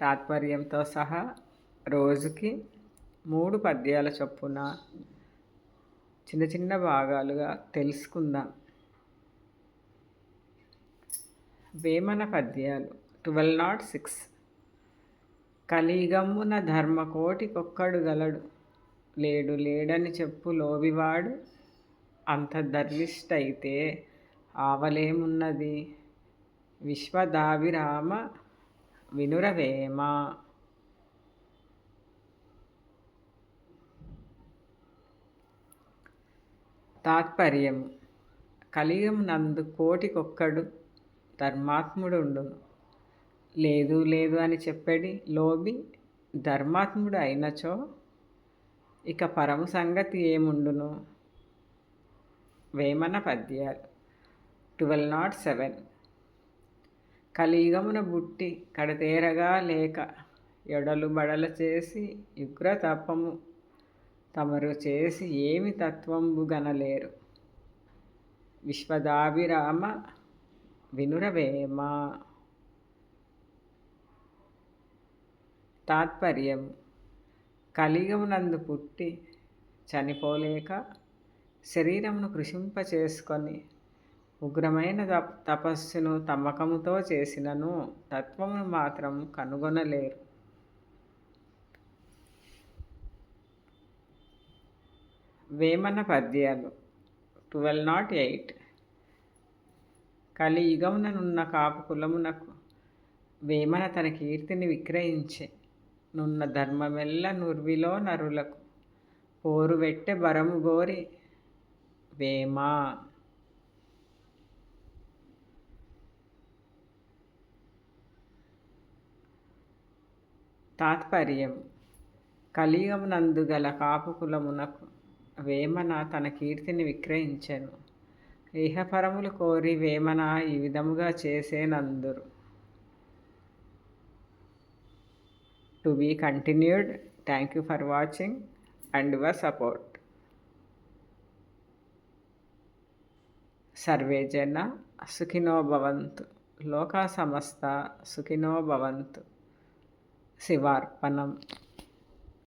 తాత్పర్యంతో సహా రోజుకి మూడు పద్యాల చొప్పున చిన్న చిన్న భాగాలుగా తెలుసుకుందాం. వేమన పద్యాలు ట్వెల్వ్ నాట్ సిక్స్. కలిగమ్మున ధర్మకోటికొక్కడు గలడు. లేడు లేడని చెప్పు లోబివాడు. అంత ధర్మిష్టైతే ఆవలేమున్నది? విశ్వదావిరామ వినురవేమ తాత్పర్యం. కలిగం నందు కోటికొక్కడు ధర్మాత్ముడు ఉండును లేదు లేదు అని చెప్పడి లోబి ధర్మాత్ముడు అయినచో ఇక పరము సంగతి ఏముండును? వేమన పద్యాలు. Twelve nought seven. కలియుగమున బుట్టి కడతేరగా లేక ఎడలు బడల చేసి యుగ్ర తపము తమరు చేసి ఏమి తత్వంబు గనలేరు. విశ్వదాభిరామ వినురవేమ. తాత్పర్యం కలిగమునందు పుట్టి చనిపోలేక శరీరమును కృషింప చేసుకొని ఉగ్రమైన తపస్సును తమ్మకముతో చేసినను తత్వమును మాత్రం కనుగొనలేరు. వేమన పద్యాలు ట్వెల్వ్ నాట్ ఎయిట్. కలియుగముననున్న కాపు కులమునకు వేమన తన కీర్తిని విక్రయించే నున్న ధర్మమెల్ల నుర్విలో నరులకు పోరు వెట్టె బరము గోరి వేమా తాత్పర్యం. కలియుగమునందు గల కాపు కులమునకు వేమన తన కీర్తిని విక్రయించెను. ఇహపరములు కోరి వేమన ఈ విధముగా చేసేనందురు. To be continued. Thank you for watching and your support. Survey జన సుఖినో భవంతు. లోకా సమస్త సుఖినో భవంతు. शिवार्पणम्